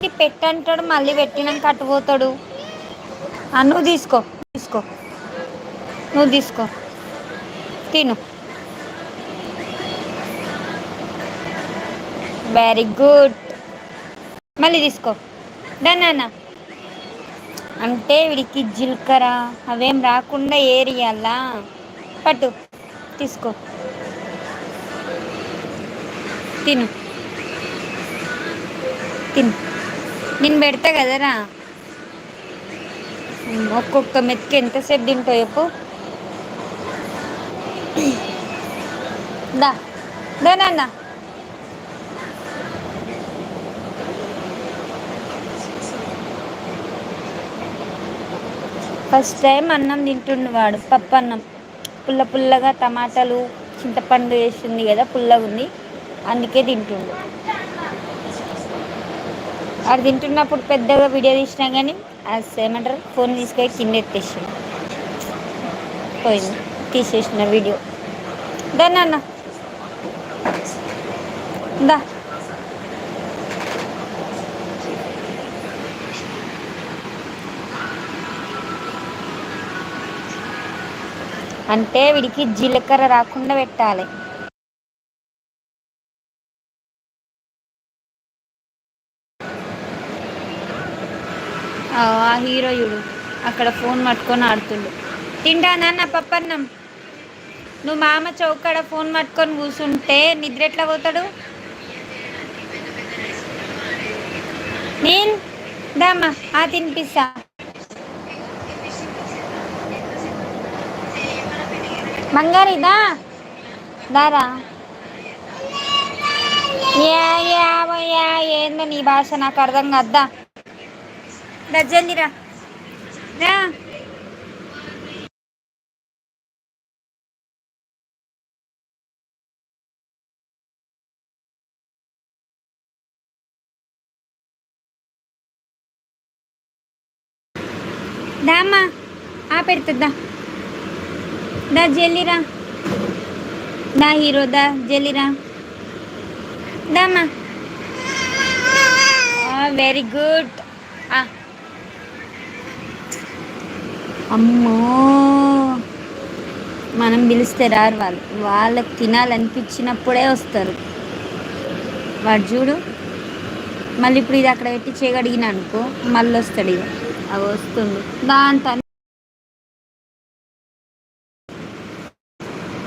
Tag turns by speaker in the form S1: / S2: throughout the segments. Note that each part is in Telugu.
S1: పెట్టంటాడు మళ్ళీ పెట్టినాక అటుపోతాడు నువ్వు తీసుకో తీసుకో. నువ్వు తీసుకో. తిను. వెరీ గుడ్ మళ్ళీ తీసుకో. దాన్న అంటే వీడికి జీలకర్ర అవేం రాకుండా ఏరియాలా. పట్టు తీసుకో. తిను. తిను. నేను పెడతా కదరా. ఒక్కొక్క మెత్తికి ఎంతసేపు తింటావు చెప్పు. దా. దా నాన్న. ఫస్ట్ టైం అన్నం తింటుండు వాడు పప్పు అన్నం. పుల్ల పుల్లగా టమాటాలు చింతపండు వేసింది కదా పుల్లగా ఉంది అందుకే తింటుండు. వాడు తింటున్నప్పుడు పెద్దగా వీడియో తీసినా కానీ ఏమంటారు ఫోన్ తీసుకొని కింద ఎత్తేసి పోయింది తీసేసిన వీడియో దాన్ని అన్న దా. అంటే వీడికి జీలకర్ర రాకుండా పెట్టాలి. ఆ హీరోయుడు అక్కడ ఫోన్ పట్టుకొని ఆడుతుండు. తింటానన్న పప్పన్నం? నువ్వు మామ చౌకడ ఫోన్ పట్టుకొని కూర్చుంటే నిద్ర ఎట్లా పోతాడు? నేను? దామ్మా ఆ తినిపిస్తా. బంగారు ఇదా దారా? ఏందో నీ భాష నాకు అర్థం కద్దా దజ్జందిరా రా దామ్మా ఆ పెడుతుందా దా జల్లిరా దా హీరో దా జల్లిరా దామ్మా వెరీ గుడ్ అమ్మో. మనం పిలిస్తే రారు వాళ్ళు. వాళ్ళకి తినాలనిపించినప్పుడే వస్తారు. వాడు చూడు. మళ్ళీ ఇప్పుడు ఇది అక్కడ పెట్టి చేయగడిగిన అనుకో మళ్ళీ వస్తాడు ఇక. అవి వస్తుంది. దాంతో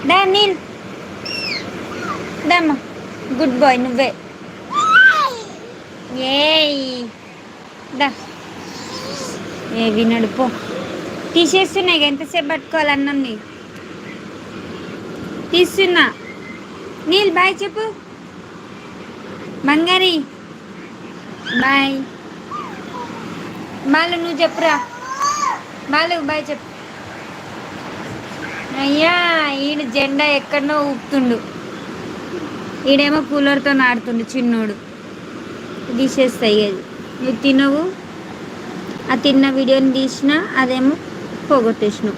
S1: దా నీల్. దమ్మా. గుడ్ బాయ్ నువ్వే. ఏ దా. ఏ వినడు పో. తీసేస్తున్నాయి ఎంతసేపు పట్టుకోవాలి అన్నం తీస్తున్నా. నీల్ బాయ్ చెప్పు. బంగారి. బాయ్. బాలు నువ్వు చెప్పురా. బాలు బాయ్ చెప్పు. అయ్యా ఈయన జెండా ఎక్కడనో ఊపుతుండు. ఈడేమో కూలర్తో ఆడుతుండు చిన్నోడు. తీసేస్తాయి అది. నువ్వు తినవు. ఆ తిన్న వీడియోని తీసిన అదేమో పోగొట్టేసినాం.